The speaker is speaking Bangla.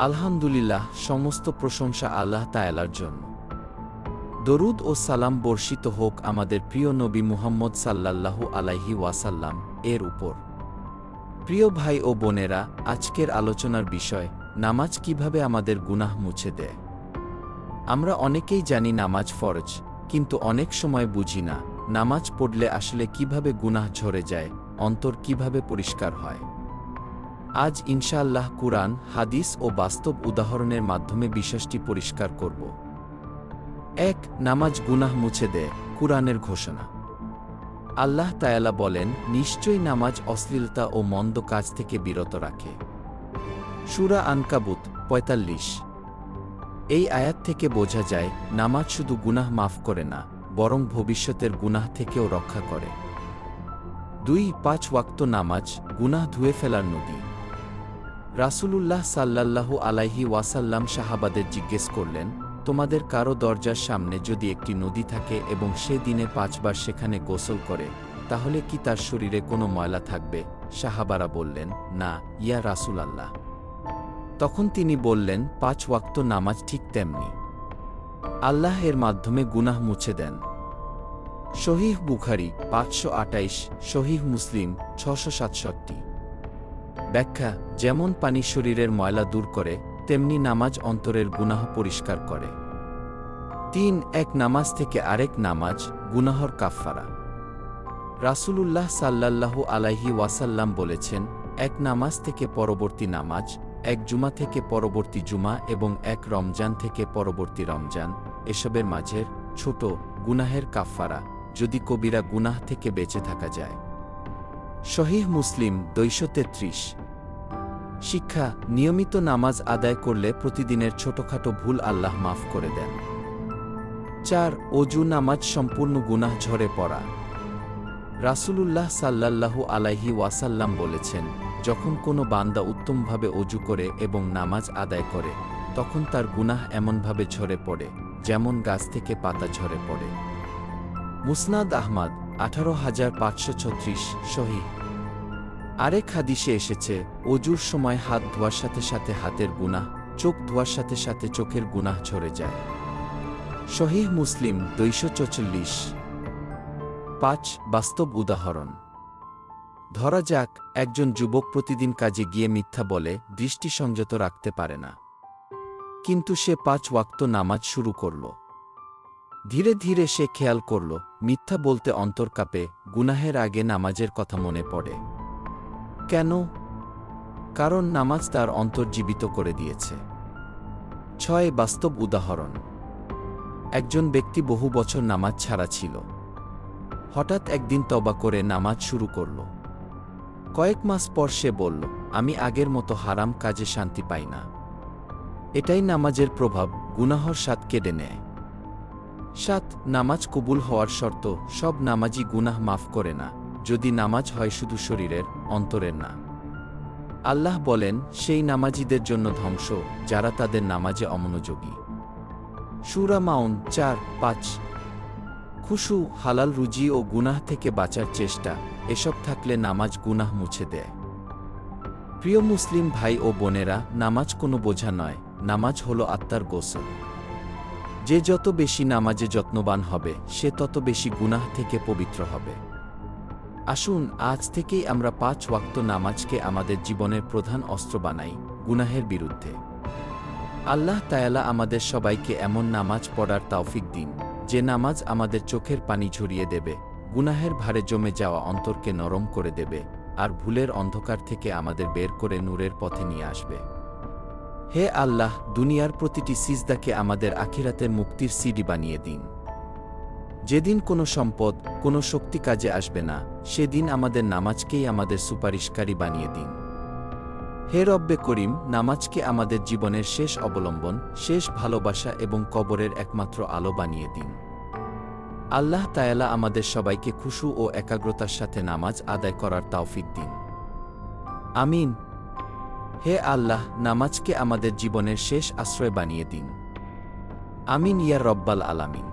আলহামদুলিল্লাহ, সমস্ত প্রশংসা আল্লাহ তায়ালার জন্য। দরুদ ও সালাম বর্ষিত হোক আমাদের প্রিয় নবী মুহাম্মদ সাল্লাল্লাহু আলাইহি ওয়াসাল্লাম এর উপর। প্রিয় ভাই ও বোনেরা, আজকের আলোচনার বিষয়, নামাজ কীভাবে আমাদের গুনাহ মুছে দেয়? আমরা অনেকেই জানি নামাজ ফরজ, কিন্তু অনেক সময় বুঝি না, নামাজ পড়লে আসলে কীভাবে গুনাহ ঝরে যায়, অন্তর কীভাবে পরিষ্কার হয়। আজ ইনশাআল্লাহ কুরআন, হাদিস ও বাস্তব উদাহরণের মাধ্যমে বিশ্বাসটি পরিষ্কার করব। এক, নামাজ গুনাহ মুছে দেয় কুরআনের ঘোষণা। আল্লাহ তায়ালা বলেন, নিশ্চয়ই নামাজ অশ্লীলতা ও মন্দ কাজ থেকে বিরত রাখে। সুরা আনকাবুত, পঁয়তাল্লিশ। এই আয়াত থেকে বোঝা যায়, নামাজ শুধু গুনাহ মাফ করে না, বরং ভবিষ্যতের গুনাহ থেকেও রক্ষা করে। দুই, পাঁচ ওয়াক্ত নামাজ, গুনাহ ধুয়ে ফেলার নদী। রাসূলুল্লাহ সাল্লাল্লাহু আলাইহি ওয়াসাল্লাম সাহাবাদের জিজ্ঞেস করলেন, তোমাদের কারও দরজার সামনে যদি একটি নদী থাকে এবং সে দিনে পাঁচবার সেখানে গোসল করে, তাহলে কি তার শরীরে কোনো ময়লা থাকবে? সাহাবারা বললেন, না, ইয়া রাসূল আল্লাহ তখন তিনি বললেন, পাঁচ ওয়াক্ত নামাজ ঠিক তেমনি। আল্লাহ এর মাধ্যমে গুনাহ মুছে দেন। শহীহ বুখারি পাঁচশো আটাইশ শহীহ মুসলিম ছশো সাতষট্টি। ব্যাখ্যা, যেমন পানি শরীরের ময়লা দূর করে, তেমনি নামাজ অন্তরের গুনাহ পরিষ্কার করে। তিন, এক নামাজ থেকে আরেক নামাজ, গুনাহর কাফফারা। রাসূলুল্লাহ সাল্লাল্লাহু আলাইহি ওয়াসাল্লাম বলেছেন, এক নামাজ থেকে পরবর্তী নামাজ, এক জুমা থেকে পরবর্তী জুমা এবং এক রমজান থেকে পরবর্তী রমজান, এসবের মাঝের ছোট গুনাহের কাফফারা, যদি কবিরা গুনাহ থেকে বেঁচে থাকা যায়। শহীহ মুসলিম দুইশো তেত্রিশ শিক্ষা, নিয়মিত নামাজ আদায় করলে প্রতিদিনের ছোটখাটো ভুল আল্লাহ মাফ করে দেন। চার, অজু নামাজ সম্পূর্ণ গুনাহ ঝরে পড়া। রাসূলুল্লাহ সাল্লাল্লাহু আলাইহি ওয়াসাল্লাম বলেছেন, যখন কোনো বান্দা উত্তমভাবে অজু করে এবং নামাজ আদায় করে, তখন তার গুনাহ এমনভাবে ঝরে পড়ে, যেমন গাছ থেকে পাতা ঝরে পড়ে। মুসনাদ আহমাদ, আঠারো হাজার পাঁচশো ছত্রিশ শহীদ আরেক হাদিসে এসেছে, অজুর সময় হাত ধোয়ার সাথে সাথে হাতের গুনাহ, চোখ ধোয়ার সাথে সাথে চোখের গুনাহ ঝরে যায়। শহীহ মুসলিম দুইশো চচল্লিশ, পাঁচ বাস্তব উদাহরণ। ধরা যাক, একজন যুবক প্রতিদিন কাজে গিয়ে মিথ্যা বলে দৃষ্টি সংযত রাখতে পারে না। কিন্তু সে পাঁচ ওয়াক্ত নামাজ শুরু করল। ধীরে ধীরে সে খেয়াল করল, মিথ্যা বলতে অন্তর কাঁপে, গুনাহের আগে নামাজের কথা মনে পড়ে। কেন? কারণ নামাজ তার অন্তর্জীবিত করে দিয়েছে। ছয় বাস্তব উদাহরণ। একজন ব্যক্তি বহু বছর নামাজ ছাড়া ছিল। হঠাৎ একদিন তবা করে নামাজ শুরু করল। কয়েক মাস পর সে বলল, আমি আগের মতো হারাম কাজে শান্তি পাই না। এটাই নামাজের প্রভাব, গুনাহর স্বাদ কেড়ে নেয়। সাত, নামাজ কবুল হওয়ার শর্ত, সব নামাজি গুনাহ মাফ করে না। যদি নামাজ হয় শুধু শরীরের, অন্তরের না। আল্লাহ বলেন, সেই নামাজিদের জন্য ধ্বংস, যারা তাদের নামাজে অমনোযোগী। সুরা মাউন চার, পাঁচ। খুশু, হালাল রুজি ও গুনাহ থেকে বাঁচার চেষ্টা, এসব থাকলে নামাজ গুনাহ মুছে দেয়। প্রিয় মুসলিম ভাই ও বোনেরা, নামাজ কোনো বোঝা নয়, নামাজ হলো আত্মার গোসল। যে যত বেশি নামাজে যত্নবান হবে, সে তত বেশি গুনাহ থেকে পবিত্র হবে। আসুন, আজ থেকেই আমরা পাঁচ ওয়াক্ত নামাজকে আমাদের জীবনের প্রধান অস্ত্র বানাই, গুনাহের বিরুদ্ধে। আল্লাহ তায়ালা আমাদের সবাইকে এমন নামাজ পড়ার তাওফিক দিন, যে নামাজ আমাদের চোখের পানি ঝরিয়ে দেবে, গুনাহের ভারে জমে যাওয়া অন্তরকে নরম করে দেবে, আর ভুলের অন্ধকার থেকে আমাদের বের করে নূরের পথে নিয়ে আসবে। হে আল্লাহ, দুনিয়ার প্রতিটি সিজদাকে আমাদের আখিরাতের মুক্তির সিডি বানিয়ে দিন। যেদিন কোনো সম্পদ, কোনো শক্তি কাজে আসবে না, সেদিন আমাদের নামাজকেই আমাদের সুপারিশকারী বানিয়ে দিন। হে রব্বে করিম, নামাজকে আমাদের জীবনের শেষ অবলম্বন, শেষ ভালোবাসা এবং কবরের একমাত্র আলো বানিয়ে দিন। আল্লাহ তায়ালা আমাদের সবাইকে খুশু ও একাগ্রতার সাথে নামাজ আদায় করার তাওফিক দিন। আমিন। হে আল্লাহ, নামাজকে আমাদের জীবনের শেষ আশ্রয় বানিয়ে দিন। আমিন ইয়া রব্বাল আলামিন।